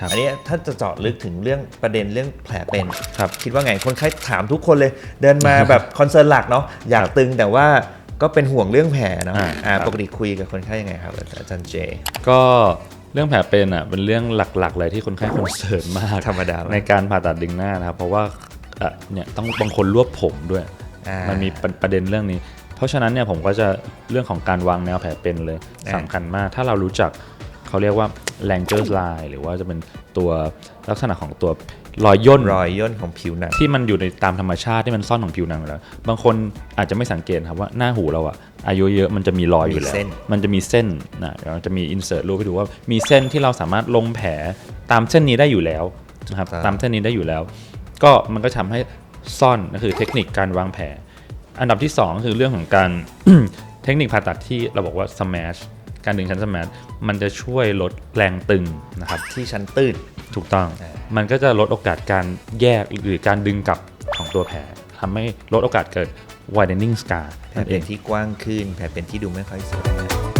ครับอันนี้ถ้าจะเจาะลึกถึงเรื่องประเด็นเรื่องแผลเป็นครับคิดว่าไงคนไข้ถามทุกคนเลย เดินมาแบบคอนเซิร์นหลักเนาะอยากตึงแต่ว่าก็เป็นห่วงเรื่องแผลเนาะอ่าอ่าครับปกติคุยกับคนไข้ยังไงครับอาจารย์เจ ก็เรื่องแผลเป็นอะเป็นเรื่องหลักๆเลยที่คนไข้คอนเซิร์นมากธรรมดาในการผ่าตัดดึงหน้านะครับ เพราะว่าเอ่อเนี่ยต้องบางคนรวบผมด้วย มัมันมีประประเด็นเรื่องนี้ เพราะฉะนั้นเนี่ยผมก็จะเรื่องของการวางแนวแผลเป็นเลยอ่าสำคัญมาก ถ้าเรารู้จักเขาเรียกว่า Langer's line หรือว่าจะเป็นตัวลักษณะของตัวรอยย่นรอยย่นของผิวหนังที่มันอยู่ในตามธรรมชาติที่มันซ่อนของผิวหนังอยู่แล้ว บางคนอาจจะไม่สังเกตครับว่าหน้าหูเราอะอายุเยอะมันจะมีรอยอยู่แล้วมีเส้นมันจะมีเส้นนะเดี๋ยวเราจะมีอินเสิร์ตรูปให้ดูว่ามีเส้นที่เราสามารถลงแผลตามเส้นนี้ได้อยู่แล้วนะครับตามเส้นนี้ได้อยู่แล้ว ก็มันก็ทำให้ซ่อนก็คือเทคนิคการวางแผล อันดับที่สองก็คือเรื่องของการเทคนิคผ่าตัดที่เราบอกว่า smash การดึงชั้น smash มันจะช่วยลดแรงตึงนะครับ ที่ชั้นตื้น ถูกต้องอ่ามันก็จะลดโอกาสการแยกหรือการดึงกลับของตัวแผลทำให้ลดโอกาสเกิด widening scar แผลนั่นเอเป็นงที่กว้างขึ้น แผลเป็นที่ดูไม่ค่อยสวย